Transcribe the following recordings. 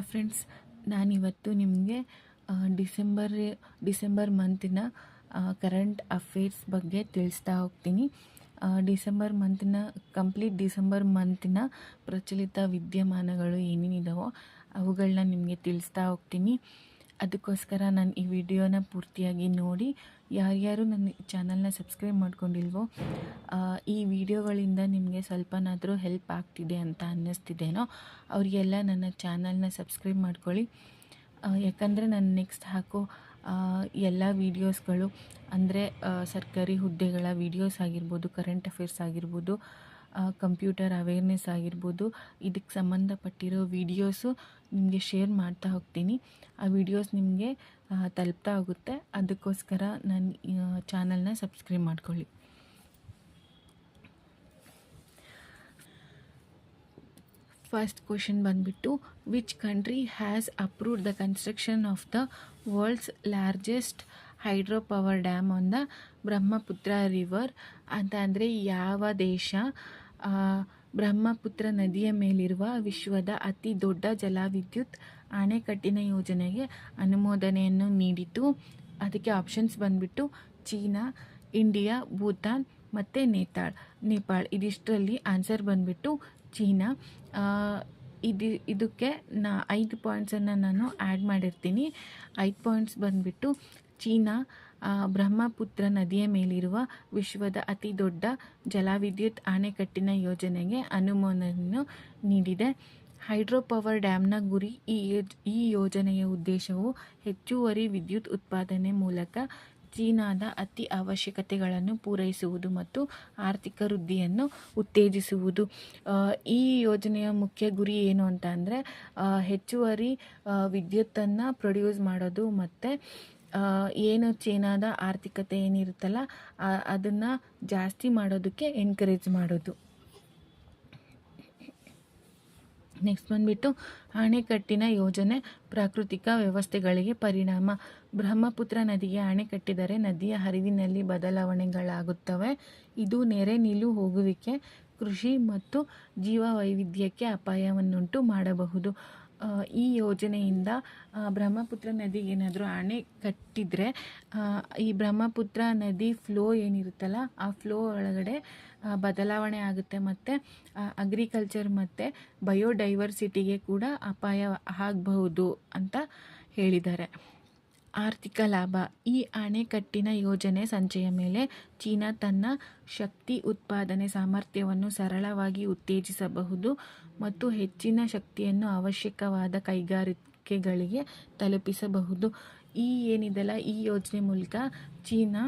Friends ನಾನಿವತ್ತು ನಿಮಗೆ December December ಮಂತಿನ ಕರೆಂಟ್ ಅಫೇರ್ಸ್ ಬಗ್ಗೆ ತಿಳಿಸ್ತಾ ಹೋಗ್ತೀನಿ. ಡಿಸೆಂಬರ್ ಮಂತಿನ ಕಂಪ್ಲೀಟ್ ಡಿಸೆಂಬರ್ ಮಂತಿನ ಪ್ರಚಲಿತ ವಿದ್ಯಮಾನಗಳು ಏನೇನಿದಾವೋ ಅವುಗಳನ್ನ ನಿಮಗೆ ತಿಳಿಸ್ತಾ ಹೋಗ್ತೀನಿ. ಅದಕ್ಕೋಸ್ಕರ ನಾನು ಈ ವಿಡಿಯೋನ ಪೂರ್ತಿಯಾಗಿ ನೋಡಿ ಯಾರ್ಯಾರು ನನ್ನ ಚಾನಲ್ನ ಸಬ್ಸ್ಕ್ರೈಬ್ ಮಾಡ್ಕೊಂಡಿಲ್ವೋ ಈ ವಿಡಿಯೋಗಳಿಂದ ನಿಮಗೆ ಸ್ವಲ್ಪನಾದರೂ ಹೆಲ್ಪ್ ಆಗ್ತಿದೆ ಅಂತ ಅನ್ನಿಸ್ತಿದ್ದೇನೋ ಅವರಿಗೆಲ್ಲ ನನ್ನ ಚಾನಲ್ನ ಸಬ್ಸ್ಕ್ರೈಬ್ ಮಾಡ್ಕೊಳ್ಳಿ. ಯಾಕಂದರೆ ನಾನು ನೆಕ್ಸ್ಟ್ ಹಾಕೋ ಎಲ್ಲ ವೀಡಿಯೋಸ್ಗಳು, ಅಂದರೆ ಸರ್ಕಾರಿ ಹುದ್ದೆಗಳ ವೀಡಿಯೋಸ್ ಆಗಿರ್ಬೋದು ಕರೆಂಟ್ ಅಫೇರ್ಸ್ ಆಗಿರ್ಬೋದು ಕಂಪ್ಯೂಟರ್ ಅವೇರ್ನೆಸ್ ಆಗಿರ್ಬೋದು ಇದಕ್ಕೆ ಸಂಬಂಧಪಟ್ಟಿರೋ ವೀಡಿಯೋಸು ನಿಮಗೆ ಶೇರ್ ಮಾಡ್ತಾ ಹೋಗ್ತೀನಿ. ಆ ವಿಡಿಯೋಸ್ ನಿಮಗೆ ತಲುಪ್ತಾ ಹೋಗುತ್ತೆ. ಅದಕ್ಕೋಸ್ಕರ ನನ್ನ ಚಾನಲ್ನ ಸಬ್ಸ್ಕ್ರೈಬ್ ಮಾಡ್ಕೊಳ್ಳಿ. ಫಸ್ಟ್ ಕ್ವಶನ್ ಬಂದುಬಿಟ್ಟು which country has approved the construction of the world's largest hydro power dam on the Brahmaputra river ಅಂತ ಅಂದರೆ, ಯಾವ ದೇಶ? ಬ್ರಹ್ಮಪುತ್ರ ನದಿಯ ಮೇಲಿರುವ ವಿಶ್ವದ ಅತಿ ದೊಡ್ಡ ಜಲವಿದ್ಯುತ್ ಅಣೆಕಟ್ಟಿನ ಯೋಜನೆಗೆ ಅನುಮೋದನೆಯನ್ನು ನೀಡಿತು. ಅದಕ್ಕೆ ಆಪ್ಷನ್ಸ್ ಬಂದ್ಬಿಟ್ಟು ಚೀನಾ, ಇಂಡಿಯಾ, ಭೂತಾನ್ ಮತ್ತು ನೇತಾಳ್ ನೇಪಾಳ್. ಇದಿಷ್ಟರಲ್ಲಿ ಆನ್ಸರ್ ಬಂದ್ಬಿಟ್ಟು ಚೀನಾ. ಇದು, ಇದಕ್ಕೆ ನಾ, ಐದು ಪಾಯಿಂಟ್ಸನ್ನು ನಾನು ಆ್ಯಡ್ ಮಾಡಿರ್ತೀನಿ. ಐದು ಪಾಯಿಂಟ್ಸ್ ಬಂದ್ಬಿಟ್ಟು ಚೀನಾ ಬ್ರಹ್ಮಪುತ್ರ ನದಿಯ ಮೇಲಿರುವ ವಿಶ್ವದ ಅತಿ ದೊಡ್ಡ ಜಲವಿದ್ಯುತ್ ಅಣೆಕಟ್ಟಿನ ಯೋಜನೆಗೆ ಅನುಮೋದನೆಯನ್ನು ನೀಡಿದೆ. ಹೈಡ್ರೋ ಪವರ್ ಡ್ಯಾಮ್ನ ಗುರಿ ಈ ಈ ಯೋಜನೆಯ ಉದ್ದೇಶವು ಹೆಚ್ಚುವರಿ ವಿದ್ಯುತ್ ಉತ್ಪಾದನೆ ಮೂಲಕ ಚೀನಾದ ಅತಿ ಅವಶ್ಯಕತೆಗಳನ್ನು ಪೂರೈಸುವುದು ಮತ್ತು ಆರ್ಥಿಕ ವೃದ್ಧಿಯನ್ನು ಉತ್ತೇಜಿಸುವುದು. ಈ ಯೋಜನೆಯ ಮುಖ್ಯ ಗುರಿ ಏನು ಅಂತ ಅಂದರೆ ಹೆಚ್ಚುವರಿ ವಿದ್ಯುತ್ತನ್ನು ಪ್ರೊಡ್ಯೂಸ್ ಮಾಡೋದು ಮತ್ತು ಏನು ಚೀನಾದ ಆರ್ಥಿಕತೆ ಏನಿರುತ್ತಲ್ಲ ಅದನ್ನು ಜಾಸ್ತಿ ಮಾಡೋದಕ್ಕೆ ಎನ್ಕರೇಜ್ ಮಾಡೋದು. ನೆಕ್ಸ್ಟ್ ಬಂದ್ಬಿಟ್ಟು, ಅಣೆಕಟ್ಟಿನ ಯೋಜನೆ ಪ್ರಾಕೃತಿಕ ವ್ಯವಸ್ಥೆಗಳಿಗೆ ಪರಿಣಾಮ. ಬ್ರಹ್ಮಪುತ್ರ ನದಿಗೆ ಅಣೆಕಟ್ಟಿದರೆ ನದಿಯ ಹರಿವಿನಲ್ಲಿ ಬದಲಾವಣೆಗಳಾಗುತ್ತವೆ. ಇದು ನೆರೆ ನಿಲು ಹೋಗುವಿಕೆ, ಕೃಷಿ ಮತ್ತು ಜೀವ ವೈವಿಧ್ಯಕ್ಕೆ ಅಪಾಯವನ್ನುಂಟು ಮಾಡಬಹುದು. ಈ ಯೋಜನೆಯಿಂದ ಬ್ರಹ್ಮಪುತ್ರ ನದಿಗೆ ಏನಾದರೂ ಅಣೆ ಕಟ್ಟಿದರೆ ಈ ಬ್ರಹ್ಮಪುತ್ರ ನದಿ ಫ್ಲೋ ಏನಿರುತ್ತಲ್ಲ, ಆ ಫ್ಲೋ ಒಳಗಡೆ ಬದಲಾವಣೆ ಆಗುತ್ತೆ ಮತ್ತು ಅಗ್ರಿಕಲ್ಚರ್ ಮತ್ತು ಬಯೋಡೈವರ್ಸಿಟಿಗೆ ಕೂಡ ಅಪಾಯ ಆಗಬಹುದು ಅಂತ ಹೇಳಿದ್ದಾರೆ. ಆರ್ಥಿಕ ಲಾಭ. ಈ ಅಣೆಕಟ್ಟಿನ ಯೋಜನೆ ಸಂಚಯ ಮೇಲೆ ಚೀನಾ ತನ್ನ ಶಕ್ತಿ ಉತ್ಪಾದನೆ ಸಾಮರ್ಥ್ಯವನ್ನು ಸರಳವಾಗಿ ಉತ್ತೇಜಿಸಬಹುದು. ಮತ್ತು ಹೆಚ್ಚಿನ ಶಕ್ತಿಯನ್ನು ಅವಶ್ಯಕವಾದ ಕೈಗಾರಿಕೆಗಳಿಗೆ ತಲುಪಿಸಬಹುದು. ಈ ಏನಿದೆಲ್ಲ? ಈ ಯೋಜನೆ ಮೂಲಕ ಚೀನಾ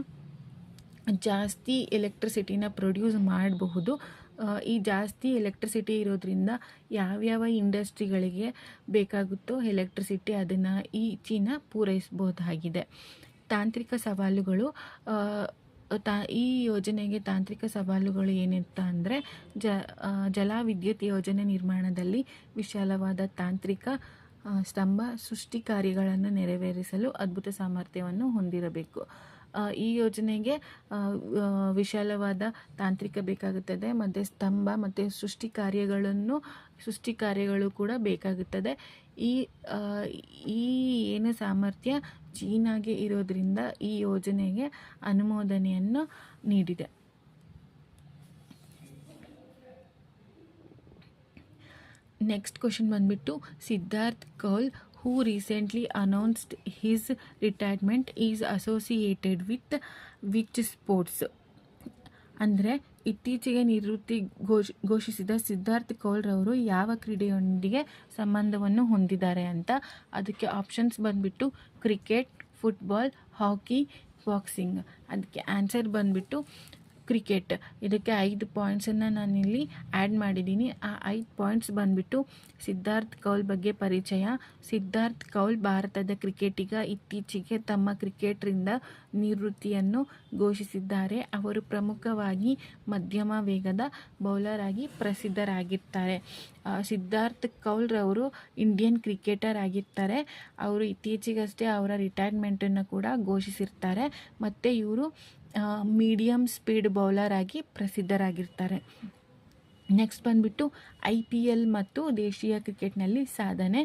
ಜಾಸ್ತಿ ಎಲೆಕ್ಟ್ರಿಸಿಟಿನ ಪ್ರೊಡ್ಯೂಸ್ ಮಾಡಬಹುದು. ಈ ಜಾಸ್ತಿ ಎಲೆಕ್ಟ್ರಿಸಿಟಿ ಇರೋದ್ರಿಂದ ಯಾವ್ಯಾವ ಇಂಡಸ್ಟ್ರಿಗಳಿಗೆ ಬೇಕಾಗುತ್ತೋ ಎಲೆಕ್ಟ್ರಿಸಿಟಿ ಅದನ್ನು ಈ ಚೀನಾ ಪೂರೈಸಬಹುದಾಗಿದೆ. ತಾಂತ್ರಿಕ ಸವಾಲುಗಳು ತಾ, ಈ ಯೋಜನೆಗೆ ತಾಂತ್ರಿಕ ಸವಾಲುಗಳು ಏನಿತ್ತ ಅಂದರೆ, ಜ ಜಲವಿದ್ಯುತ್ ಯೋಜನೆ ನಿರ್ಮಾಣದಲ್ಲಿ ವಿಶಾಲವಾದ ತಾಂತ್ರಿಕ ಸ್ತಂಭ ಸೃಷ್ಟಿ ಕಾರ್ಯಗಳನ್ನು ನೆರವೇರಿಸಲು ಅದ್ಭುತ ಸಾಮರ್ಥ್ಯವನ್ನು ಹೊಂದಿರಬೇಕು. ಈ ಯೋಜನೆಗೆ ವಿಶಾಲವಾದ ತಾಂತ್ರಿಕ ಬೇಕಾಗುತ್ತದೆ, ಮತ್ತು ಸ್ತಂಭ ಮತ್ತು ಸೃಷ್ಟಿ ಕಾರ್ಯಗಳನ್ನು, ಸೃಷ್ಟಿ ಕಾರ್ಯಗಳು ಕೂಡ ಬೇಕಾಗುತ್ತದೆ. ಈ ಈ ಏನು ಸಾಮರ್ಥ್ಯ ಚೀನಾಗೆ ಇರೋದ್ರಿಂದ ಈ ಯೋಜನೆಗೆ ಅನುಮೋದನೆಯನ್ನು ನೀಡಿದೆ. ನೆಕ್ಸ್ಟ್ ಕ್ವಶನ್ ಬಂದ್ಬಿಟ್ಟು, Siddharth Kaul who recently announced his retirement is associated with which sports ಅಂದರೆ ಇತ್ತೀಚೆಗೆ ನಿವೃತ್ತಿ ಘೋಷ್, ಘೋಷಿಸಿದ ಸಿದ್ಧಾರ್ಥ್ ಕೌಲ್ರವರು ಯಾವ ಕ್ರೀಡೆಯೊಂದಿಗೆ ಸಂಬಂಧವನ್ನು ಹೊಂದಿದ್ದಾರೆ ಅಂತ ಅದಕ್ಕೆ ಆಪ್ಷನ್ಸ್ ಬಂದುಬಿಟ್ಟು ಕ್ರಿಕೆಟ್ ಫುಟ್ಬಾಲ್ ಹಾಕಿ ಬಾಕ್ಸಿಂಗ್ ಅದಕ್ಕೆ ಆನ್ಸರ್ ಬಂದ್ಬಿಟ್ಟು ಕ್ರಿಕೆಟ್ ಇದಕ್ಕೆ ಐದು ಪಾಯಿಂಟ್ಸನ್ನು ನಾನಿಲ್ಲಿ ಆ್ಯಡ್ ಮಾಡಿದ್ದೀನಿ. ಆ ಐದು ಪಾಯಿಂಟ್ಸ್ ಬಂದ್ಬಿಟ್ಟು ಸಿದ್ಧಾರ್ಥ್ ಕೌಲ್ ಬಗ್ಗೆ ಪರಿಚಯ. ಸಿದ್ಧಾರ್ಥ್ ಕೌಲ್ ಭಾರತದ ಕ್ರಿಕೆಟಿಗ ಇತ್ತೀಚೆಗೆ ತಮ್ಮ ಕ್ರಿಕೆಟ್ರಿಂದ ನಿವೃತ್ತಿಯನ್ನು ಘೋಷಿಸಿದ್ದಾರೆ. ಅವರು ಪ್ರಮುಖವಾಗಿ ಮಧ್ಯಮ ವೇಗದ ಬೌಲರ್ ಆಗಿ ಪ್ರಸಿದ್ಧರಾಗಿರ್ತಾರೆ. ಸಿದ್ಧಾರ್ಥ್ ಕೌಲ್ರವರು ಇಂಡಿಯನ್ ಕ್ರಿಕೆಟರ್ ಆಗಿರ್ತಾರೆ. ಅವರು ಇತ್ತೀಚೆಗಷ್ಟೇ ಅವರ ರಿಟೈರ್ಮೆಂಟನ್ನು ಕೂಡ ಘೋಷಿಸಿರ್ತಾರೆ. ಮತ್ತು ಇವರು ಮೀಡಿಯಮ್ ಸ್ಪೀಡ್ ಬೌಲರ್ ಆಗಿ ಪ್ರಸಿದ್ಧರಾಗಿರ್ತಾರೆ. ನೆಕ್ಸ್ಟ್ ಬಂದ್ಬಿಟ್ಟು ಐ ಪಿ ಎಲ್ ಮತ್ತು ದೇಶೀಯ ಕ್ರಿಕೆಟ್ನಲ್ಲಿ ಸಾಧನೆ.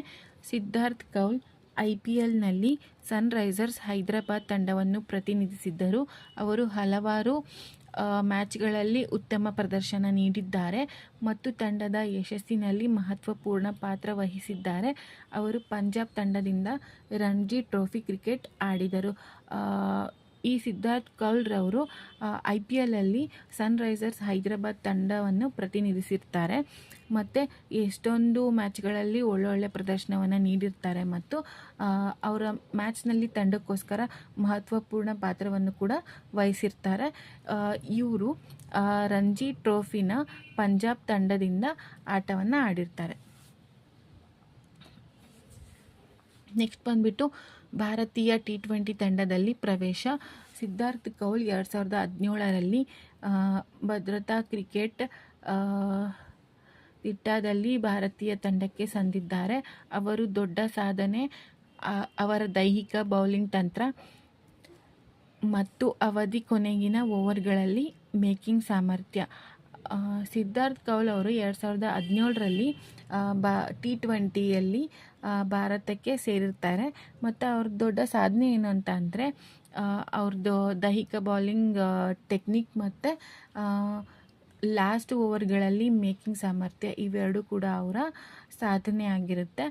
ಸಿದ್ಧಾರ್ಥ್ ಕೌಲ್ ಐ ಪಿ ಎಲ್ನಲ್ಲಿ ಸನ್ರೈಸರ್ಸ್ ಹೈದರಾಬಾದ್ ತಂಡವನ್ನು ಪ್ರತಿನಿಧಿಸಿದ್ದರು. ಅವರು ಹಲವಾರು ಮ್ಯಾಚ್ಗಳಲ್ಲಿ ಉತ್ತಮ ಪ್ರದರ್ಶನ ನೀಡಿದ್ದಾರೆ ಮತ್ತು ತಂಡದ ಯಶಸ್ಸಿನಲ್ಲಿ ಮಹತ್ವಪೂರ್ಣ ಪಾತ್ರ ವಹಿಸಿದ್ದಾರೆ. ಅವರು ಪಂಜಾಬ್ ತಂಡದಿಂದ ರಣಜಿ ಟ್ರೋಫಿ ಕ್ರಿಕೆಟ್ ಆಡಿದರು. ಈ ಸಿದ್ಧಾರ್ಥ್ ಕೌಲ್ರವರು ಐ ಪಿ ಎಲ್ಲಲ್ಲಿ ಸನ್ರೈಸರ್ಸ್ ಹೈದರಾಬಾದ್ ತಂಡವನ್ನು ಪ್ರತಿನಿಧಿಸಿರ್ತಾರೆ. ಮತ್ತು ಎಷ್ಟೊಂದು ಮ್ಯಾಚ್ಗಳಲ್ಲಿ ಒಳ್ಳೊಳ್ಳೆ ಪ್ರದರ್ಶನವನ್ನು ನೀಡಿರ್ತಾರೆ ಮತ್ತು ಅವರ ಮ್ಯಾಚ್ನಲ್ಲಿ ತಂಡಕ್ಕೋಸ್ಕರ ಮಹತ್ವಪೂರ್ಣ ಪಾತ್ರವನ್ನು ಕೂಡ ವಹಿಸಿರ್ತಾರೆ. ಇವರು ರಂಜಿ ಟ್ರೋಫಿನ ಪಂಜಾಬ್ ತಂಡದಿಂದ ಆಟವನ್ನು ಆಡಿರ್ತಾರೆ. ನೆಕ್ಸ್ಟ್ ಬಂದ್ಬಿಟ್ಟು ಭಾರತೀಯ ಟಿ ಟ್ವೆಂಟಿ ತಂಡದಲ್ಲಿ ಪ್ರವೇಶ. ಸಿದ್ಧಾರ್ಥ್ ಕೌಲ್ ಎರಡು ಸಾವಿರದ ಹದಿನೇಳರಲ್ಲಿ ಭದ್ರತಾ ಕ್ರಿಕೆಟ್ ಆ, ತಿಟ್ಟಾದಲ್ಲಿ ಭಾರತೀಯ ತಂಡಕ್ಕೆ ಸಂದಿದ್ದಾರೆ. ಅವರು ದೊಡ್ಡ ಸಾಧನೆ ಅವರ ದೈಹಿಕ ಬೌಲಿಂಗ್ ತಂತ್ರ ಮತ್ತು ಅವಧಿ ಕೊನೆಗಿನ ಓವರ್ಗಳಲ್ಲಿ ಮೇಕಿಂಗ್ ಸಾಮರ್ಥ್ಯ. ಸಿದ್ಧಾರ್ಥ್ ಕೌಲ್ ಅವರು ಎರಡು ಸಾವಿರದ ಹದಿನೇಳರಲ್ಲಿ ಬಾ ಟಿ ಟ್ವೆಂಟಿಯಲ್ಲಿ ಭಾರತಕ್ಕೆ ಸೇರಿರ್ತಾರೆ. ಮತ್ತು ಅವ್ರ ದೊಡ್ಡ ಸಾಧನೆ ಏನು ಅಂತ ಅಂದರೆ ಅವ್ರದ್ದು ದೈಹಿಕ ಬೌಲಿಂಗ್ ಟೆಕ್ನಿಕ್ ಮತ್ತು ಲಾಸ್ಟ್ ಓವರ್ಗಳಲ್ಲಿ ಮೇಕಿಂಗ್ ಸಾಮರ್ಥ್ಯ ಇವೆರಡೂ ಕೂಡ ಅವರ ಸಾಧನೆ ಆಗಿರುತ್ತೆ.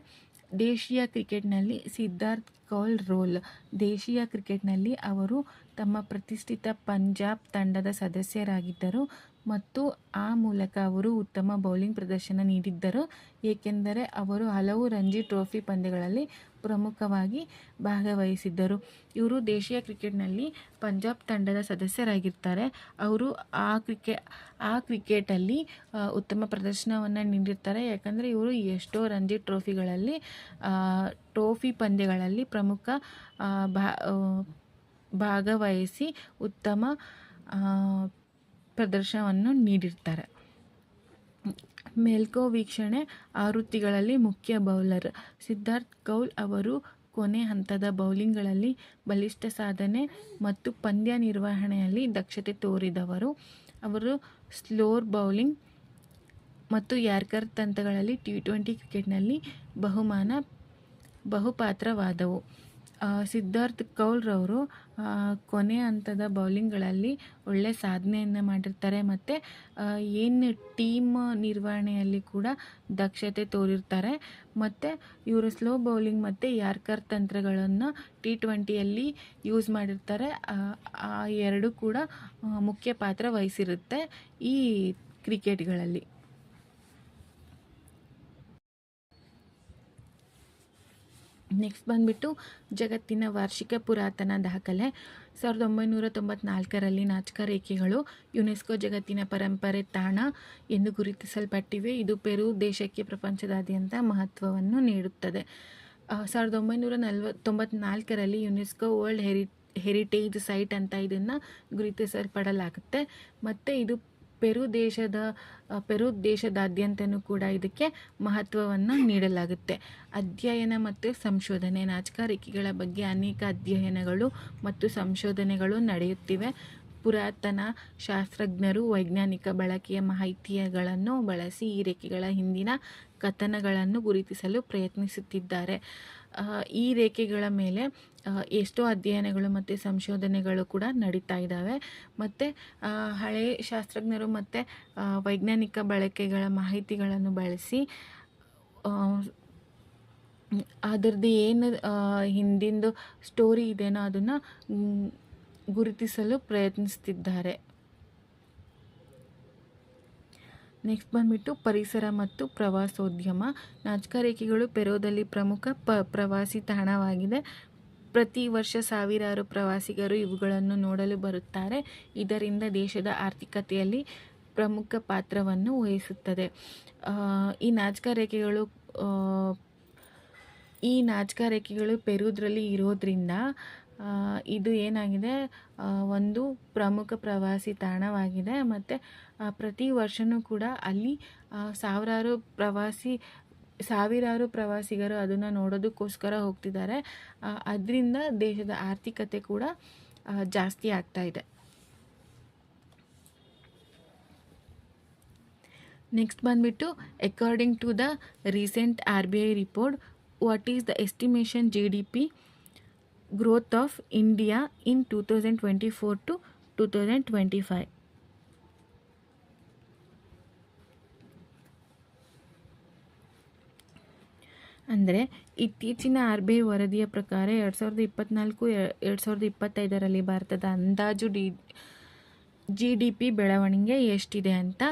ದೇಶೀಯ ಕ್ರಿಕೆಟ್ನಲ್ಲಿ ಸಿದ್ಧಾರ್ಥ್ ಕೌಲ್ ರೋಲ್. ದೇಶೀಯ ಕ್ರಿಕೆಟ್ನಲ್ಲಿ ಅವರು ತಮ್ಮ ಪ್ರತಿಷ್ಠಿತ ಪಂಜಾಬ್ ತಂಡದ ಸದಸ್ಯರಾಗಿದ್ದರು ಮತ್ತು ಆ ಮೂಲಕ ಅವರು ಉತ್ತಮ ಬೌಲಿಂಗ್ ಪ್ರದರ್ಶನ ನೀಡಿದ್ದರು. ಏಕೆಂದರೆ ಅವರು ಹಲವು ರಂಜಿ ಟ್ರೋಫಿ ಪಂದ್ಯಗಳಲ್ಲಿ ಪ್ರಮುಖವಾಗಿ ಭಾಗವಹಿಸಿದ್ದರು. ಇವರು ದೇಶೀಯ ಕ್ರಿಕೆಟ್ನಲ್ಲಿ ಪಂಜಾಬ್ ತಂಡದ ಸದಸ್ಯರಾಗಿರ್ತಾರೆ. ಅವರು ಆ ಕ್ರಿಕೆ, ಆ ಕ್ರಿಕೆಟಲ್ಲಿ ಉತ್ತಮ ಪ್ರದರ್ಶನವನ್ನು ನೀಡಿರ್ತಾರೆ. ಯಾಕಂದರೆ ಇವರು ಎಷ್ಟೋ ರಂಜಿ ಟ್ರೋಫಿಗಳಲ್ಲಿ ಟ್ರೋಫಿ ಪಂದ್ಯಗಳಲ್ಲಿ ಪ್ರಮುಖ ಭಾಗವಹಿಸಿ ಉತ್ತಮ ಪ್ರದರ್ಶನವನ್ನು ನೀಡಿರ್ತಾರೆ. ಮೆಲ್ಕೋ ವೀಕ್ಷಣೆ ಆವೃತ್ತಿಗಳಲ್ಲಿ ಮುಖ್ಯ ಬೌಲರ್. ಸಿದ್ಧಾರ್ಥ್ ಕೌಲ್ ಅವರು ಕೊನೆ ಹಂತದ ಬೌಲಿಂಗ್ಗಳಲ್ಲಿ ಬಲಿಷ್ಠ ಸಾಧನೆ ಮತ್ತು ಪಂದ್ಯ ನಿರ್ವಹಣೆಯಲ್ಲಿ ದಕ್ಷತೆ ತೋರಿದವರು. ಅವರು ಸ್ಲೋರ್ ಬೌಲಿಂಗ್ ಮತ್ತು ಯಾರ್ಕರ್ ತಂತ್ರಗಳಲ್ಲಿ ಟಿ ಟ್ವೆಂಟಿ ಕ್ರಿಕೆಟ್ನಲ್ಲಿ ಬಹುಮಾನ, ಬಹುಪಾತ್ರವಾದವು. ಸಿದ್ಧಾರ್ಥ್ ಕೌಲ್ರವರು ಕೊನೆ ಹಂತದ ಬೌಲಿಂಗ್ಗಳಲ್ಲಿ ಒಳ್ಳೆ ಸಾಧನೆಯನ್ನು ಮಾಡಿರ್ತಾರೆ ಮತ್ತು ಏನು ಟೀಮ್ ನಿರ್ವಹಣೆಯಲ್ಲಿ ಕೂಡ ದಕ್ಷತೆ ತೋರಿರ್ತಾರೆ. ಮತ್ತು ಇವರು ಸ್ಲೋ ಬೌಲಿಂಗ್ ಮತ್ತು ಯಾರ್ಕರ್ ತಂತ್ರಗಳನ್ನು ಟಿ ಟ್ವೆಂಟಿಯಲ್ಲಿ ಯೂಸ್ ಮಾಡಿರ್ತಾರೆ. ಆ ಎರಡು ಕೂಡ ಮುಖ್ಯ ಪಾತ್ರ ವಹಿಸಿರುತ್ತೆ ಈ ಕ್ರಿಕೆಟ್ಗಳಲ್ಲಿ. ನೆಕ್ಸ್ಟ್ ಬಂದ್ಬಿಟ್ಟು ಜಗತ್ತಿನ ವಾರ್ಷಿಕ ಪುರಾತನ ದಾಖಲೆ. ಸಾವಿರದ ಒಂಬೈನೂರ ತೊಂಬತ್ನಾಲ್ಕರಲ್ಲಿ ನಾಚಕ ರೇಖೆಗಳು ಯುನೆಸ್ಕೋ ಜಗತ್ತಿನ ಪರಂಪರೆ ತಾಣ ಎಂದು ಗುರುತಿಸಲ್ಪಟ್ಟಿವೆ. ಇದು ಪೆರು ದೇಶಕ್ಕೆ ಪ್ರಪಂಚದಾದ್ಯಂತ ಮಹತ್ವವನ್ನು ನೀಡುತ್ತದೆ. ಸಾವಿರದ ಒಂಬೈನೂರ ನಲ್ವ ತೊಂಬತ್ನಾಲ್ಕರಲ್ಲಿ ಯುನೆಸ್ಕೋ ವರ್ಲ್ಡ್ ಹೆರಿ, ಹೆರಿಟೇಜ್ ಸೈಟ್ ಅಂತ ಇದನ್ನು ಗುರುತಿಸಲ್ಪಡಲಾಗುತ್ತೆ. ಮತ್ತು ಇದು ಪೆರು ದೇಶದ ಪೆರು ದೇಶದಾದ್ಯಂತನೂ ಕೂಡ ಇದಕ್ಕೆ ಮಹತ್ವವನ್ನು ನೀಡಲಾಗುತ್ತೆ. ಅಧ್ಯಯನ ಮತ್ತು ಸಂಶೋಧನೆ ನಾಚಿಕಾರಿಕೆಗಳ ಬಗ್ಗೆ ಅನೇಕ ಅಧ್ಯಯನಗಳು ಮತ್ತು ಸಂಶೋಧನೆಗಳು ನಡೆಯುತ್ತಿವೆ. ಪುರಾತನ ಶಾಸ್ತ್ರಜ್ಞರು ವೈಜ್ಞಾನಿಕ ಬಳಕೆಯ ಮಾಹಿತಿಗಳನ್ನು ಬಳಸಿ ಈ ರೇಖೆಗಳ ಹಿಂದಿನ ಕಥನಗಳನ್ನು ಗುರುತಿಸಲು ಪ್ರಯತ್ನಿಸುತ್ತಿದ್ದಾರೆ. ಈ ರೇಖೆಗಳ ಮೇಲೆ ಎಷ್ಟೋ ಅಧ್ಯಯನಗಳು ಮತ್ತು ಸಂಶೋಧನೆಗಳು ಕೂಡ ನಡೀತಾ ಇದ್ದಾವೆ. ಮತ್ತು ಹಳೆ ಶಾಸ್ತ್ರಜ್ಞರು ಮತ್ತು ವೈಜ್ಞಾನಿಕ ಬಳಕೆಗಳ ಮಾಹಿತಿಗಳನ್ನು ಬಳಸಿ ಅದರದ್ದು ಏನು ಹಿಂದಿಂದು ಸ್ಟೋರಿ ಇದೆಯೋ ಅದನ್ನು ಗುರುತಿಸಲು ಪ್ರಯತ್ನಿಸ್ತಿದ್ದಾರೆ. ನೆಕ್ಸ್ಟ್ ಬಂದ್ಬಿಟ್ಟು ಪರಿಸರ ಮತ್ತು ಪ್ರವಾಸೋದ್ಯಮ. ನಾಚ್ಕ ರೇಖೆಗಳು ಪೆರೋದಲ್ಲಿ ಪ್ರಮುಖ ಪ, ಪ್ರವಾಸಿ ತಾಣವಾಗಿದೆ. ಪ್ರತಿ ವರ್ಷ ಸಾವಿರಾರು ಪ್ರವಾಸಿಗರು ಇವುಗಳನ್ನು ನೋಡಲು ಬರುತ್ತಾರೆ. ಇದರಿಂದ ದೇಶದ ಆರ್ಥಿಕತೆಯಲ್ಲಿ ಪ್ರಮುಖ ಪಾತ್ರವನ್ನು ವಹಿಸುತ್ತದೆ. ಈ ನಾಚ್ಕ ರೇಖೆಗಳು ಈ ನಾಚ್ಕ ರೇಖೆಗಳು ಪೆರುದ್ರಲ್ಲಿ ಇರೋದ್ರಿಂದ ಇದು ಏನಾಗಿದೆ? ಒಂದು ಪ್ರಮುಖ ಪ್ರವಾಸಿ ತಾಣವಾಗಿದೆ. ಮತ್ತು ಪ್ರತಿ ವರ್ಷವೂ ಕೂಡ ಅಲ್ಲಿ ಸಾವಿರಾರು ಪ್ರವಾಸಿ, ಸಾವಿರಾರು ಪ್ರವಾಸಿಗರು ಅದನ್ನು ನೋಡೋದಕ್ಕೋಸ್ಕರ ಹೋಗ್ತಿದ್ದಾರೆ. ಅದರಿಂದ ದೇಶದ ಆರ್ಥಿಕತೆ ಕೂಡ ಜಾಸ್ತಿ ಆಗ್ತಾ ಇದೆ. ನೆಕ್ಸ್ಟ್ ಬಂದ್ಬಿಟ್ಟು according to the recent R B I report what is the estimation G D P growth of India in two thousand twenty four to two thousand twenty five ಅಂದರೆ ಇತ್ತೀಚಿನ ಆರ್ ಬಿ ಐ ವರದಿಯ ಪ್ರಕಾರ ಎರಡು ಸಾವಿರದ ಇಪ್ಪತ್ತ್ನಾಲ್ಕು ಎರಡು ಸಾವಿರದ ಇಪ್ಪತ್ತೈದರಲ್ಲಿ ಭಾರತದ ಅಂದಾಜು ಡಿ ಜಿ ಡಿ ಪಿ ಬೆಳವಣಿಗೆ ಎಷ್ಟಿದೆ ಅಂತ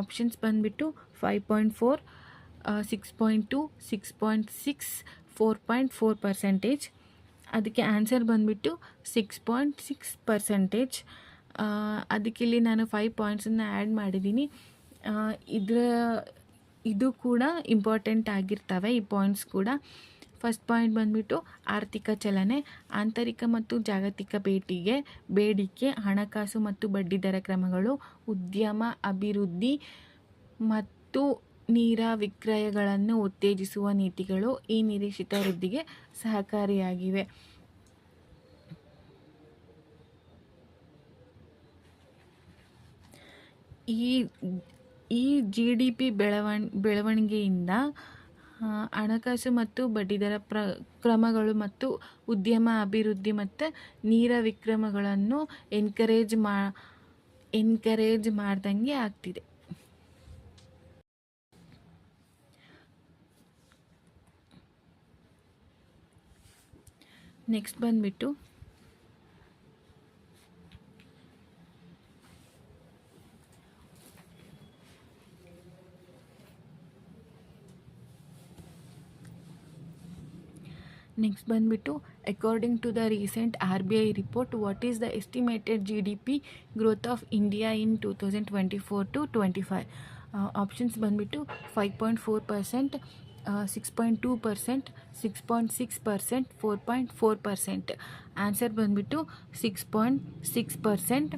ಆಪ್ಷನ್ಸ್ ಬಂದುಬಿಟ್ಟು five point four six point two six point six four point four percentage ಅದಕ್ಕೆ ಆನ್ಸರ್ ಬಂದುಬಿಟ್ಟು ಸಿಕ್ಸ್ ಪಾಯಿಂಟ್ ಸಿಕ್ಸ್ ಪರ್ಸೆಂಟೇಜ್ ಅದಕ್ಕೆ ಇಲ್ಲಿ ನಾನು ಫೈವ್ ಪಾಯಿಂಟ್ಸನ್ನು ಆ್ಯಡ್ ಮಾಡಿದ್ದೀನಿ. ಇದರ ಇದು ಕೂಡ ಇಂಪಾರ್ಟೆಂಟ್ ಆಗಿರ್ತವೆ. ಈ ಪಾಯಿಂಟ್ಸ್ ಕೂಡ. ಫಸ್ಟ್ ಪಾಯಿಂಟ್ ಬಂದ್ಬಿಟ್ಟು ಆರ್ಥಿಕ ಚಲನೆ, ಆಂತರಿಕ ಮತ್ತು ಜಾಗತಿಕ ಭೇಟಿಗೆ, ಬೇಡಿಕೆ, ಹಣಕಾಸು ಮತ್ತು ಬಡ್ಡಿದರ ಕ್ರಮಗಳು, ಉದ್ಯಮ, ಅಭಿವೃದ್ಧಿ ಮತ್ತು ನೀರ ವಿಕ್ರಯಗಳನ್ನು ಉತ್ತೇಜಿಸುವ ನೀತಿಗಳು ಈ ನಿರೀಕ್ಷಿತ ವೃದ್ಧಿಗೆ ಸಹಕಾರಿಯಾಗಿವೆ. ಈ ಈ ಜಿ ಡಿ ಪಿ ಬೆಳವಣ್, ಬೆಳವಣಿಗೆಯಿಂದ ಹಣಕಾಸು ಮತ್ತು ಬಡ್ಡಿದರ ಪ್ರ, ಕ್ರಮಗಳು ಮತ್ತು ಉದ್ಯಮ ಅಭಿವೃದ್ಧಿ ಮತ್ತು ನೀರ ವಿಕ್ರಮಗಳನ್ನು ಎನ್ಕರೇಜ್ ಮಾ ಎನ್ಕರೇಜ್ ಮಾಡ್ದಂಗೆ ಆಗ್ತಿದೆ. ನೆಕ್ಸ್ಟ್ ಬಂದುಬಿಟ್ಟು ನೆಕ್ಸ್ಟ್ ಬಂದುಬಿಟ್ಟು according to the recent R B I report what is the estimated G D P growth of India in two thousand twenty four to twenty five options ಬಂದುಬಿಟ್ಟು five point four percent six point two percent six point six percent four point four percent answer ಬಂದುಬಿಟ್ಟು six point six percent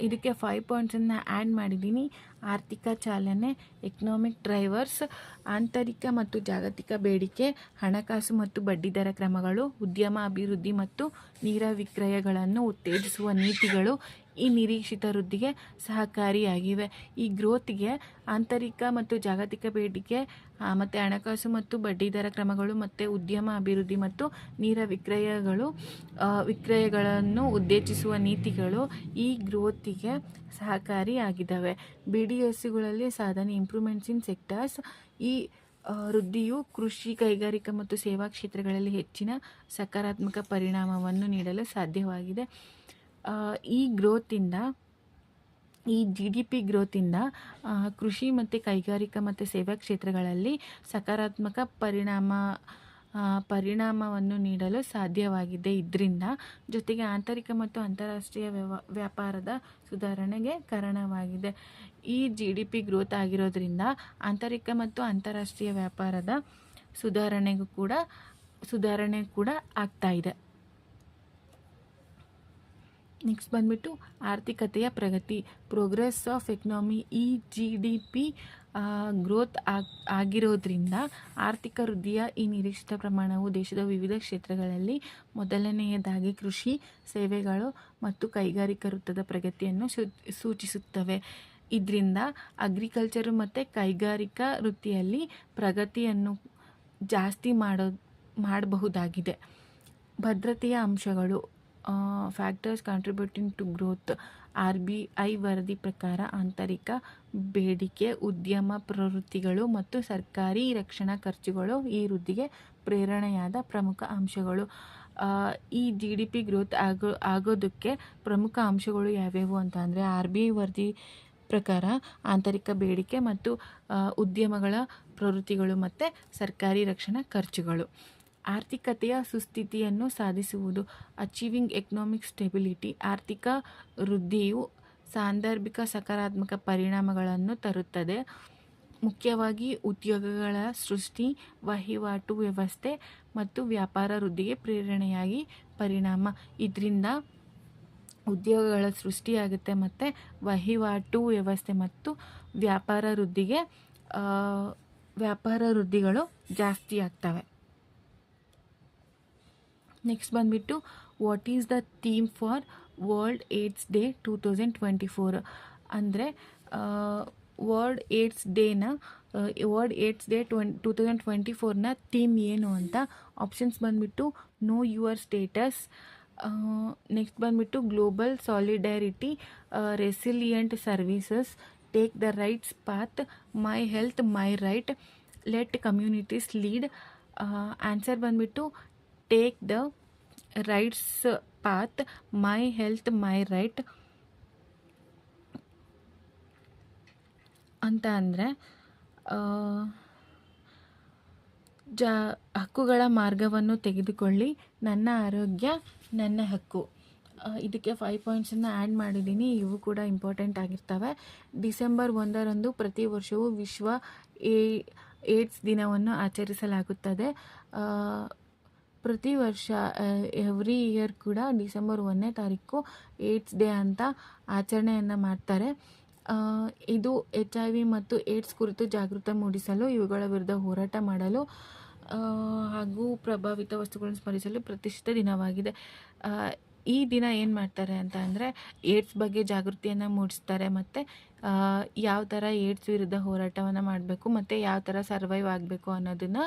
ಇದಕ್ಕೆ five ಪಾಯಿಂಟ್ಸನ್ನು add ಮಾಡಿದ್ದೀನಿ. ಆರ್ಥಿಕ ಚಾಲನೆ economic drivers ಆಂತರಿಕ ಮತ್ತು ಜಾಗತಿಕ ಬೇಡಿಕೆ, ಹಣಕಾಸು ಮತ್ತು ಬಡ್ಡಿದರ ಕ್ರಮಗಳು, ಉದ್ಯಮ ಅಭಿವೃದ್ಧಿ ಮತ್ತು ನೀರ ವಿಕ್ರಯಗಳನ್ನು ಉತ್ತೇಜಿಸುವ ನೀತಿಗಳು ಈ ನಿರೀಕ್ಷಿತ ವೃದ್ಧಿಗೆ ಸಹಕಾರಿಯಾಗಿವೆ. ಈ ಗ್ರೋತ್ಗೆ ಆಂತರಿಕ ಮತ್ತು ಜಾಗತಿಕ ಬೇಡಿಕೆ ಮತ್ತು ಹಣಕಾಸು ಮತ್ತು ಬಡ್ಡಿದರ ಕ್ರಮಗಳು ಮತ್ತು ಉದ್ಯಮ ಅಭಿವೃದ್ಧಿ ಮತ್ತು ನೀರ ವಿಕ್ರಯಗಳು ವಿಕ್ರಯಗಳನ್ನು ಉದ್ದೇಶಿಸುವ ನೀತಿಗಳು ಈ ಗ್ರೋತಿಗೆ ಸಹಕಾರಿಯಾಗಿದ್ದಾವೆ. ಬಿ ಡಿ ಎಸ್ ಸಿಗಳಲ್ಲಿ ಸಾಧನೆ ಇಂಪ್ರೂವ್ಮೆಂಟ್ಸ್ ಇನ್ ಸೆಕ್ಟರ್ಸ್. ಈ ವೃದ್ಧಿಯು ಕೃಷಿ, ಕೈಗಾರಿಕಾ ಮತ್ತು ಸೇವಾ ಕ್ಷೇತ್ರಗಳಲ್ಲಿ ಹೆಚ್ಚಿನ ಸಕಾರಾತ್ಮಕ ಪರಿಣಾಮವನ್ನು ನೀಡಲು ಸಾಧ್ಯವಾಗಿದೆ. ಈ ಗ್ರೋತಿಂದ, ಈ ಜಿ ಡಿ ಪಿ ಗ್ರೋತಿಂದ ಕೃಷಿ ಮತ್ತು ಕೈಗಾರಿಕಾ ಮತ್ತು ಸೇವಾ ಕ್ಷೇತ್ರಗಳಲ್ಲಿ ಸಕಾರಾತ್ಮಕ ಪರಿಣಾಮ ಪರಿಣಾಮವನ್ನು ನೀಡಲು ಸಾಧ್ಯವಾಗಿದೆ. ಇದರಿಂದ ಜೊತೆಗೆ ಆಂತರಿಕ ಮತ್ತು ಅಂತಾರಾಷ್ಟ್ರೀಯ ವ್ಯಾಪಾರದ ಸುಧಾರಣೆಗೆ ಕಾರಣವಾಗಿದೆ. ಈ ಜಿ ಡಿ ಪಿ ಗ್ರೋತ್ ಆಗಿರೋದ್ರಿಂದ ಆಂತರಿಕ ಮತ್ತು ಅಂತಾರಾಷ್ಟ್ರೀಯ ವ್ಯಾಪಾರದ ಸುಧಾರಣೆಗೂ ಕೂಡ, ಸುಧಾರಣೆ ಕೂಡ ಆಗ್ತಾ ಇದೆ. ನೆಕ್ಸ್ಟ್ ಬಂದ್ಬಿಟ್ಟು ಆರ್ಥಿಕತೆಯ ಪ್ರಗತಿ ಪ್ರೋಗ್ರೆಸ್ ಆಫ್ ಎಕನಾಮಿ ಈ ಜಿ ಡಿ ಪಿ ಗ್ರೋತ್ ಆಗ್, ಆಗಿರೋದ್ರಿಂದ ಆರ್ಥಿಕ ವೃದ್ಧಿಯ ಈ ನಿರೀಕ್ಷಿತ ಪ್ರಮಾಣವು ದೇಶದ ವಿವಿಧ ಕ್ಷೇತ್ರಗಳಲ್ಲಿ ಮೊದಲನೆಯದಾಗಿ ಕೃಷಿ, ಸೇವೆಗಳು ಮತ್ತು ಕೈಗಾರಿಕಾ ವೃತ್ತದ ಪ್ರಗತಿಯನ್ನು ಸೂಚಿಸುತ್ತವೆ. ಇದರಿಂದ ಅಗ್ರಿಕಲ್ಚರು ಮತ್ತು ಕೈಗಾರಿಕಾ ವೃತ್ತಿಯಲ್ಲಿ ಪ್ರಗತಿಯನ್ನು ಜಾಸ್ತಿ ಮಾಡೋ, ಮಾಡಬಹುದಾಗಿದೆ. ಭದ್ರತೆಯ ಅಂಶಗಳು factors contributing to growth R B I ವರದಿ ಪ್ರಕಾರ ಆಂತರಿಕ ಬೇಡಿಕೆ, ಉದ್ಯಮ ಪ್ರವೃತ್ತಿಗಳು ಮತ್ತು ಸರ್ಕಾರಿ ರಕ್ಷಣಾ ಖರ್ಚುಗಳು ಈ ವೃದ್ಧಿಗೆ ಪ್ರೇರಣೆಯಾದ ಪ್ರಮುಖ ಅಂಶಗಳು. ಈ ಜಿ ಡಿ ಪಿ ಗ್ರೋತ್ ಆಗೋ, ಆಗೋದಕ್ಕೆ ಪ್ರಮುಖ ಅಂಶಗಳು ಯಾವ್ಯಾವು ಅಂತ ಅಂದರೆ ಆರ್ ಬಿ ಐ ವರದಿ ಪ್ರಕಾರ ಆಂತರಿಕ ಬೇಡಿಕೆ ಮತ್ತು ಉದ್ಯಮಗಳ ಪ್ರವೃತ್ತಿಗಳು ಮತ್ತು ಸರ್ಕಾರಿ ರಕ್ಷಣಾ ಖರ್ಚುಗಳು. ಆರ್ಥಿಕತೆಯ ಸುಸ್ಥಿತಿಯನ್ನು ಸಾಧಿಸುವುದು ಅಚೀವಿಂಗ್ ಎಕನಾಮಿಕ್ ಸ್ಟೆಬಿಲಿಟಿ ಆರ್ಥಿಕ ವೃದ್ಧಿಯು ಸಾಂದರ್ಭಿಕ ಸಕಾರಾತ್ಮಕ ಪರಿಣಾಮಗಳನ್ನು ತರುತ್ತದೆ. ಮುಖ್ಯವಾಗಿ ಉದ್ಯೋಗಗಳ ಸೃಷ್ಟಿ, ವಹಿವಾಟು ವ್ಯವಸ್ಥೆ ಮತ್ತು ವ್ಯಾಪಾರ ವೃದ್ಧಿಗೆ ಪ್ರೇರಣೆಯಾಗಿ ಪರಿಣಾಮ. ಇದರಿಂದ ಉದ್ಯೋಗಗಳ ಸೃಷ್ಟಿಯಾಗುತ್ತೆ ಮತ್ತು ವಹಿವಾಟು ವ್ಯವಸ್ಥೆ ಮತ್ತು ವ್ಯಾಪಾರ ವೃದ್ಧಿಗೆ ವ್ಯಾಪಾರ ವೃದ್ಧಿಗಳು ಜಾಸ್ತಿ ಆಗ್ತವೆ. ನೆಕ್ಸ್ಟ್ ಬಂದುಬಿಟ್ಟು what is the theme for world AIDS day two thousand twenty four ಅಂದರೆ world AIDS ಡೇನ world AIDS day twen two thousand twenty ಫೋರ್ನ theme ಏನು ಅಂತ ಆಪ್ಷನ್ಸ್ ಬಂದುಬಿಟ್ಟು ನೋ ಯುವರ್ ಸ್ಟೇಟಸ್ ನೆಕ್ಸ್ಟ್ ಬಂದುಬಿಟ್ಟು global solidarity resilient services take the rights path my health my right let communities lead answer ಬಂದುಬಿಟ್ಟು take the rights path, my health, my right, ಅಂತ ಅಂದರೆ ಜ, ಹಕ್ಕುಗಳ ಮಾರ್ಗವನ್ನು ತೆಗೆದುಕೊಳ್ಳಿ. ನನ್ನ ಆರೋಗ್ಯ, ನನ್ನ ಹಕ್ಕು. ಇದಕ್ಕೆ ಫೈವ್ ಪಾಯಿಂಟ್ಸನ್ನು ಆ್ಯಡ್ ಮಾಡಿದ್ದೀನಿ. ಇವು ಕೂಡ ಇಂಪಾರ್ಟೆಂಟ್ ಆಗಿರ್ತವೆ. ಡಿಸೆಂಬರ್ ಒಂದರಂದು ಪ್ರತಿ ವರ್ಷವೂ ವಿಶ್ವ ಏ, ಏಡ್ಸ್ ದಿನವನ್ನು ಆಚರಿಸಲಾಗುತ್ತದೆ. ಪ್ರತಿ ವರ್ಷ ಎವ್ರಿ ಇಯರ್ ಕೂಡ ಡಿಸೆಂಬರ್ ಒಂದನೇ ತಾರೀಕು ಏಡ್ಸ್ ಡೇ ಅಂತ ಆಚರಣೆಯನ್ನು ಮಾಡ್ತಾರೆ. ಇದು ಎಚ್ ಐ ವಿ ಮತ್ತು ಏಡ್ಸ್ ಕುರಿತು ಜಾಗೃತ ಮೂಡಿಸಲು, ಇವುಗಳ ವಿರುದ್ಧ ಹೋರಾಟ ಮಾಡಲು ಹಾಗೂ ಪ್ರಭಾವಿತ ವಸ್ತುಗಳನ್ನು ಸ್ಮರಿಸಲು ಪ್ರತಿಷ್ಠಿತ ದಿನವಾಗಿದೆ. ಈ ದಿನ ಏನು ಮಾಡ್ತಾರೆ ಅಂತ ಅಂದರೆ ಏಡ್ಸ್ ಬಗ್ಗೆ ಜಾಗೃತಿಯನ್ನು ಮೂಡಿಸ್ತಾರೆ. ಮತ್ತು ಯಾವ ಥರ ಏಡ್ಸ್ ವಿರುದ್ಧ ಹೋರಾಟವನ್ನು ಮಾಡಬೇಕು, ಮತ್ತು ಯಾವ ಥರ ಸರ್ವೈವ್ ಆಗಬೇಕು ಅನ್ನೋದನ್ನು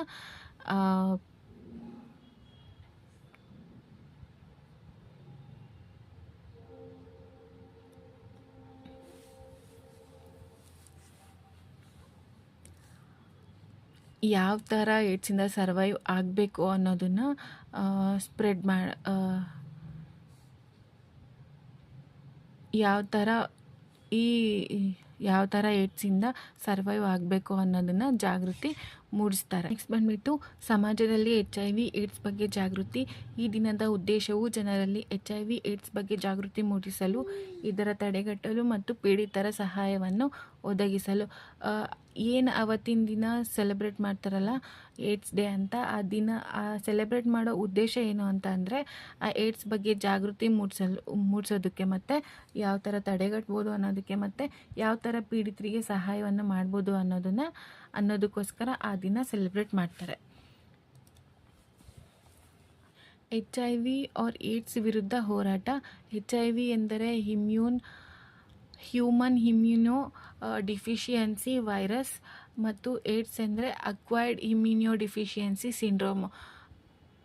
ಯಾವ ಥರ ಏಡ್ಸಿಂದ ಸರ್ವೈವ್ ಆಗಬೇಕು ಅನ್ನೋದನ್ನು ಸ್ಪ್ರೆಡ್ ಮಾಡಿ ಯಾವ ಥರ ಈ, ಯಾವ ಥರ ಏಡ್ಸಿಂದ ಸರ್ವೈವ್ ಆಗಬೇಕು ಅನ್ನೋದನ್ನು ಜಾಗೃತಿ ಮೂಡಿಸ್ತಾರೆ. ನೆಕ್ಸ್ಟ್ ಬಂದ್ಬಿಟ್ಟು ಸಮಾಜದಲ್ಲಿ ಎಚ್ ಐ ವಿ ಏಡ್ಸ್ ಬಗ್ಗೆ ಜಾಗೃತಿ. ಈ ದಿನದ ಉದ್ದೇಶವು ಜನರಲ್ಲಿ ಎಚ್ ಐ ವಿ ಏಡ್ಸ್ ಬಗ್ಗೆ ಜಾಗೃತಿ ಮೂಡಿಸಲು, ಇದರ ತಡೆಗಟ್ಟಲು ಮತ್ತು ಪೀಡಿತರ ಸಹಾಯವನ್ನು ಒದಗಿಸಲು. ಏನು ಅವತ್ತಿನ ದಿನ ಸೆಲೆಬ್ರೇಟ್ ಮಾಡ್ತಾರಲ್ಲ ಏಡ್ಸ್ ಡೇ ಅಂತ, ಆ ದಿನ, ಆ ಸೆಲೆಬ್ರೇಟ್ ಮಾಡೋ ಉದ್ದೇಶ ಏನು ಅಂತ ಅಂದರೆ, ಆ ಏಡ್ಸ್ ಬಗ್ಗೆ ಜಾಗೃತಿ ಮೂಡಿಸಲು, ಮೂಡಿಸೋದಕ್ಕೆ ಮತ್ತು ಯಾವ ಥರ ತಡೆಗಟ್ಬೋದು ಅನ್ನೋದಕ್ಕೆ ಮತ್ತು ಯಾವ ಥರ ಪೀಡಿತರಿಗೆ ಸಹಾಯವನ್ನು ಮಾಡ್ಬೋದು ಅನ್ನೋದನ್ನು ಅನ್ನೋದಕ್ಕೋಸ್ಕರ ಆ ದಿನ ಸೆಲೆಬ್ರೇಟ್ ಮಾಡ್ತಾರೆ. H I V or AIDS ವಿರುದ್ಧ ಹೋರಾಟ. ಎಚ್ ಐ ವಿ ಎಂದರೆ immune human immunodeficiency virus ಮತ್ತು ಏಡ್ಸ್ ಎಂದರೆ ಅಕ್ವೈರ್ಡ್ ಹಿಮ್ಯುನಿಯೋ ಡಿಫಿಷಿಯನ್ಸಿ ಸಿಂಡ್ರೋಮ್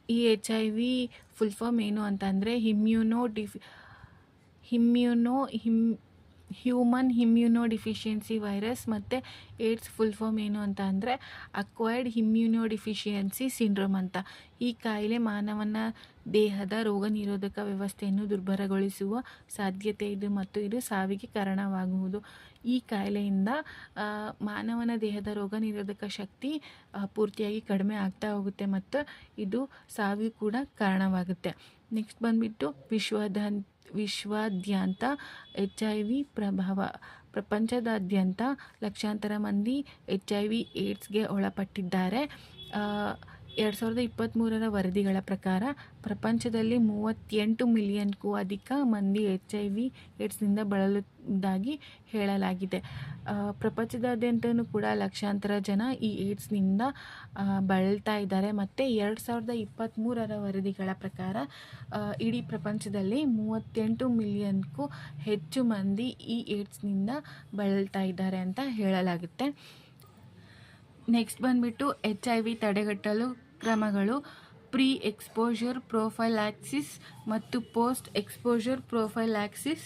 ಈ H I V full form ಏನು ಅಂತಂದರೆ immuno defi immuno him human immunodeficiency virus ಮತ್ತು ಏಡ್ಸ್ ಫುಲ್ ಫಾರ್ಮ್ ಏನು ಅಂತ ಅಂದರೆ ಅಕ್ವೈರ್ಡ್ ಇಮ್ಯುನೋ ಡಿಫಿಷಿಯನ್ಸಿ ಸಿಂಡ್ರೋಮ್ ಅಂತ. ಈ ಕಾಯಿಲೆ ಮಾನವನ ದೇಹದ ರೋಗ ನಿರೋಧಕ ವ್ಯವಸ್ಥೆಯನ್ನು ದುರ್ಬಲಗೊಳಿಸುವ ಸಾಧ್ಯತೆ ಇದೆ ಮತ್ತು ಇದು ಸಾವಿಗೆ ಕಾರಣವಾಗುವುದು. ಈ ಕಾಯಿಲೆಯಿಂದ ಮಾನವನ ದೇಹದ ರೋಗ ನಿರೋಧಕ ಶಕ್ತಿ ಪೂರ್ತಿಯಾಗಿ ಕಡಿಮೆ ಆಗ್ತಾ ಹೋಗುತ್ತೆ ಮತ್ತು ಇದು ಸಾವಿಗೆ ಕೂಡ ಕಾರಣವಾಗುತ್ತೆ. ನೆಕ್ಸ್ಟ್ ಬಂದುಬಿಟ್ಟು ವಿಶ್ವದ ವಿಶ್ವಾದ್ಯಂತ ಎಚ್ ಐ ವಿ ಪ್ರಭಾವ ಪ್ರಪಂಚದಾದ್ಯಂತ ಲಕ್ಷಾಂತರ ಮಂದಿ ಎಚ್ ಐ ವಿ ಏಡ್ಸ್ಗೆ ಒಳಪಟ್ಟಿದ್ದಾರೆ. ಎರಡು ಸಾವಿರದ ಇಪ್ಪತ್ತ್ಮೂರರ ವರದಿಗಳ ಪ್ರಕಾರ, ಪ್ರಪಂಚದಲ್ಲಿ ಮೂವತ್ತೆಂಟು ಮಿಲಿಯನ್ಗೂ ಅಧಿಕ ಮಂದಿ ಎಚ್ ಐ ವಿ ಏಡ್ಸ್ನಿಂದ ಬಳಲುದಾಗಿ ಹೇಳಲಾಗಿದೆ. ಪ್ರಪಂಚದಾದ್ಯಂತನೂ ಕೂಡ ಲಕ್ಷಾಂತರ ಜನ ಈ ಏಡ್ಸ್ನಿಂದ ಬಳಲ್ತಾ ಇದ್ದಾರೆ. ಮತ್ತು ಎರಡು ಸಾವಿರದ ಇಪ್ಪತ್ತ್ಮೂರರ ವರದಿಗಳ ಪ್ರಕಾರ ಇಡೀ ಪ್ರಪಂಚದಲ್ಲಿ ಮೂವತ್ತೆಂಟು ಮಿಲಿಯನ್ಗೂ ಹೆಚ್ಚು ಮಂದಿ ಈ ಏಡ್ಸ್ನಿಂದ ಬಳಲ್ತಾ ಇದ್ದಾರೆ ಅಂತ ಹೇಳಲಾಗುತ್ತೆ. ನೆಕ್ಸ್ಟ್ ಬಂದುಬಿಟ್ಟು ಎಚ್ ಐ ವಿ ತಡೆಗಟ್ಟಲು ಕ್ರಮಗಳು ಪ್ರೀ ಎಕ್ಸ್ಪೋಜರ್ ಪ್ರೊಫೈಲ್ಯಾಕ್ಸಿಸ್ ಮತ್ತು ಪೋಸ್ಟ್ ಎಕ್ಸ್ಪೋಜರ್ ಪ್ರೊಫೈಲ್ಯಾಕ್ಸಿಸ್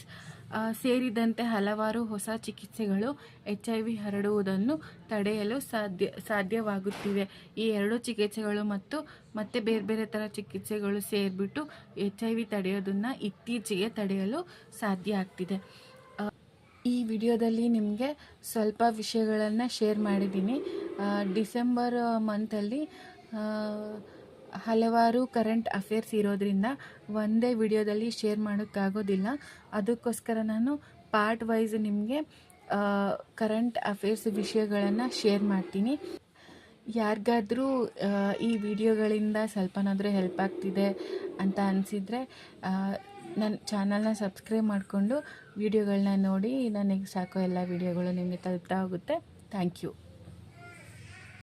ಸೇರಿದಂತೆ ಹಲವಾರು ಹೊಸ ಚಿಕಿತ್ಸೆಗಳು ಎಚ್ ಐ ವಿ ಹರಡುವುದನ್ನು ತಡೆಯಲು ಸಾಧ್ಯ, ಸಾಧ್ಯವಾಗುತ್ತಿವೆ. ಈ ಎರಡು ಚಿಕಿತ್ಸೆಗಳು ಮತ್ತು ಮತ್ತೆ ಬೇರೆ ಬೇರೆ ಥರ ಚಿಕಿತ್ಸೆಗಳು ಸೇರಿಬಿಟ್ಟು ಎಚ್ ಐ ವಿ ತಡೆಯೋದನ್ನು ಇತ್ತೀಚೆಗೆ ತಡೆಯಲು ಸಾಧ್ಯ ಆಗ್ತಿದೆ. ಈ ವಿಡಿಯೋದಲ್ಲಿ ನಿಮಗೆ ಸ್ವಲ್ಪ ವಿಷಯಗಳನ್ನು ಶೇರ್ ಮಾಡಿದ್ದೀನಿ. ಡಿಸೆಂಬರ್ ಮಂತಲ್ಲಿ ಹಲವಾರು ಕರೆಂಟ್ ಅಫೇರ್ಸ್ ಇರೋದ್ರಿಂದ ಒಂದೇ ವಿಡಿಯೋದಲ್ಲಿ ಶೇರ್ ಮಾಡೋಕ್ಕಾಗೋದಿಲ್ಲ. ಅದಕ್ಕೋಸ್ಕರ ನಾನು ಪಾರ್ಟ್ ವೈಸ್ ನಿಮಗೆ ಕರೆಂಟ್ ಅಫೇರ್ಸ್ ವಿಷಯಗಳನ್ನು ಶೇರ್ ಮಾಡ್ತೀನಿ. ಯಾರಿಗಾದರೂ ಈ ವಿಡಿಯೋಗಳಿಂದ ಸ್ವಲ್ಪನಾದರೂ ಹೆಲ್ಪ್ ಆಗ್ತಿದೆ ಅಂತ ಅನಿಸಿದರೆ ನನ್ನ ಚಾನಲ್ನ ಸಬ್ಸ್ಕ್ರೈಬ್ ಮಾಡಿಕೊಂಡು ವಿಡಿಯೋಗಳನ್ನ ನೋಡಿ, ನನಗೆ ಸಾಕೋ ಎಲ್ಲ ವಿಡಿಯೋಗಳು ನಿಮಗೆ ತಲುಪ್ತಾ ಹೋಗುತ್ತೆ. Thank you.